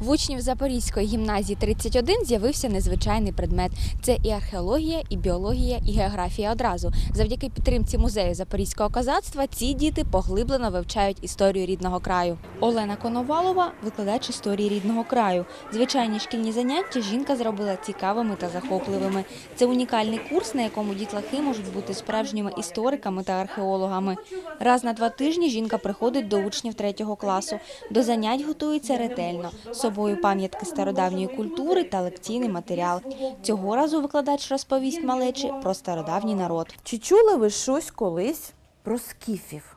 В учнів Запорізької гімназії 31 з'явився незвичайний предмет. Це і археологія, і біологія, і географія одразу. Завдяки підтримці музею запорізького козацтва ці діти поглиблено вивчають історію рідного краю. Олена Коновалова викладач історії рідного краю. Звичайні шкільні заняття жінка зробила цікавими та захопливими. Це унікальний курс, на якому дітлахи можуть бути справжніми істориками та археологами. Раз на два тижні жінка приходить до учнів третього класу. До занять готується ретельно. Собою пам'ятки стародавньої культури та лекційний матеріал. Цього разу викладач розповість малечі про стародавній народ. Чи чули ви щось колись про скіфів?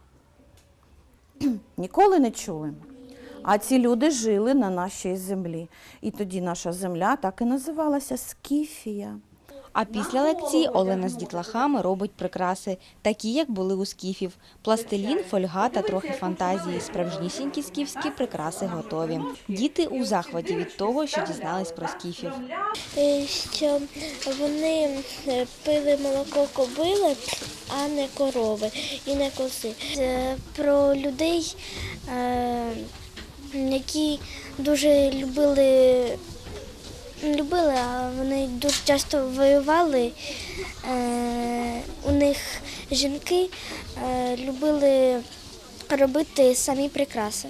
Ніколи не чули. А ці люди жили на нашій землі. І тоді наша земля так і називалася Скіфія. А після лекції Олена з дітлахами робить прикраси, такі, як були у скіфів. Пластилін, фольга та трохи фантазії. Справжнісінькі скіфські прикраси готові. Діти у захваті від того, що дізнались про скіфів. Е, що вони е, пили молоко кобили, а не корови і не коси. Про людей, е, які дуже любили, вони дуже часто воювали. Е, У них жінки е, любили робити самі прикраси.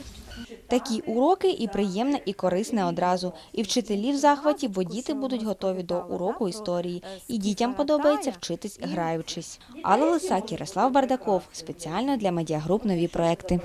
Такі уроки і приємне, і корисне одразу. І вчителі в захваті, бо діти будуть готові до уроку історії. І дітям подобається вчитись граючись. Алла Лисак, Ярослав Бардаков. Спеціально для медіагруп нові проекти.